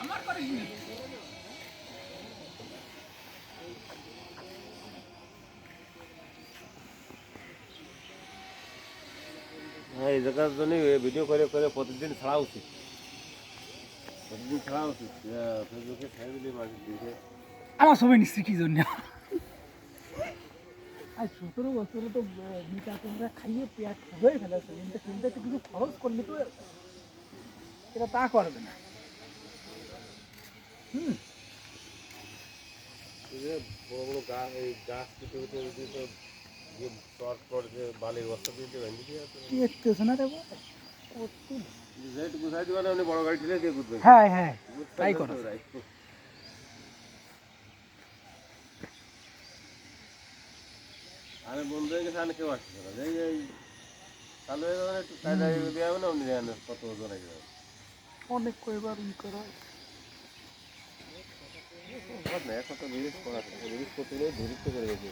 আমার করিস নি হ্যাঁ এই জায়গার জন্য ভিডিও করে করে প্রতিদিন ছাড়া উচিত। প্রতিদিন ছাড়া উচিত। ফেসবুকে মানুষ দেখে আমার সবাই নিশ্চয় কি জন্য? আর সতেরো বছরে তো মিটা তোমরা খাইয়ে পেট হয়ে ফেলেছে। কিন্তু চিন্তা একটু কিছু খরচ করলে তো এটা তা করবে না। হুম। বড় বড় গাছ এই গাছ কেটে কেটে তো যে চট পট যে বালির বস্তা দিয়ে ভেঙে দিয়ে দেখতেছো না বাবা? কত গুছাই দিবা না বড় গাড়ি ঠেলে দিয়ে ঘুরবেন হ্যাঁ হ্যাঁ। তাই করো। আরে বন্ধু হয়ে গেছে আর কেউ আসছে না। এই এই চালু হয়ে যাবে একটু হবে না অমনি কত ওজন আছে অনেক কয়বার ই করা না এখন তো করা করতে গেলে ধরিত্ব করে গেছে।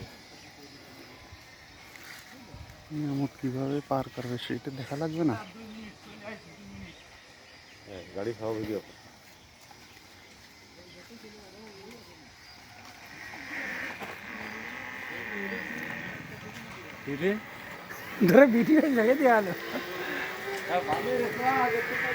নিয়ামত কীভাবে পার করবে সেটা দেখা লাগবে না। হ্যাঁ গাড়ি খাওয়া ভিডিও লেগে বিটি হয়ে আগে থেকে